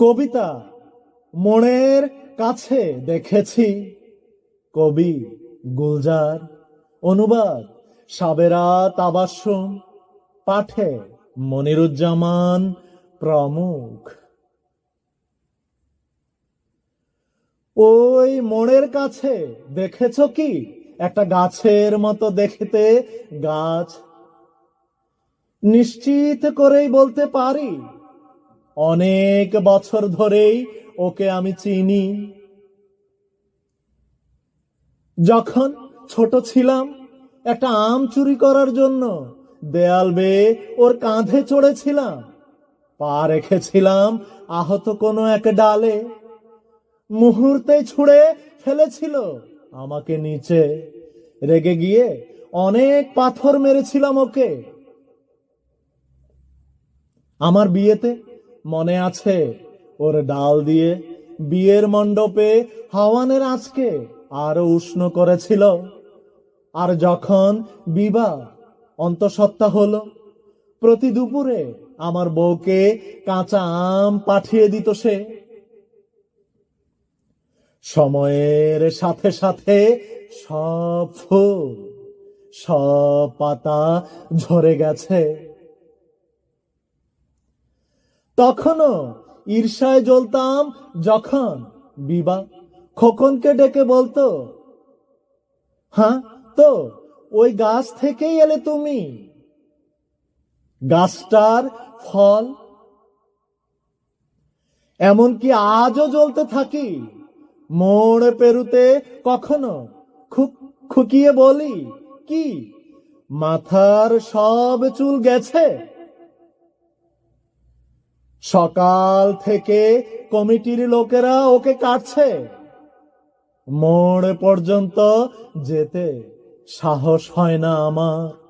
কবিতা মনের কাছে দেখেছি। কবি গুলজার অনুবাদ সাবেরা তাবাসুম, পাঠে মনিরুজ্জামান প্রমুখ। ওই মোড়ের কাছে দেখেছ কি? একটা গাছের মতো দেখতে গাছ। নিশ্চিত করেই বলতে পারি অনেক বছর ধরেই ওকে আমি চিনি। যখন ছোট ছিলাম, একটা আম চুরি করার জন্য দেয়াল বেয়ে ওর কাঁধে চড়েছিলাম, পা রেখেছিলাম আহত কোনো এক ডালে। মুহূর্তে ছুঁড়ে ফেলেছিল আমাকে নিচে, রেগে গিয়ে অনেক পাথর মেরেছিলাম ওকে। আমার বিয়েতে মনে আছে? ওর ডাল দিয়ে বিয়ের মণ্ডপে হাওয়ানের আজকে আরও উষ্ণ করেছিল। আর যখন বিবাহ অন্তঃসত্ত্বা হলো, প্রতি দুপুরে আমার বউকে কাঁচা আম পাঠিয়ে দিত সে। সময়ের সাথে সাথে সব ফুল, সব পাতা ঝরে গেছে। তখনও ঈর্ষায় জ্বলতাম যখন বিবা খোকনকে ডেকে বলতো হ্যাঁ তো ওই গাছ থেকেই এলে তুমি? গাছটার ফল? এমনকি আজও জ্বলতে থাকি। মোড় পেরুতে কখনো খুক, খুকিয়ে বলি, কি, মাথার সব চুল গেছে সকাল থেকে কমিটির লোকেরা ওকে কাটছে। মোড় পর্যন্ত যেতে সাহস হয় না আমার।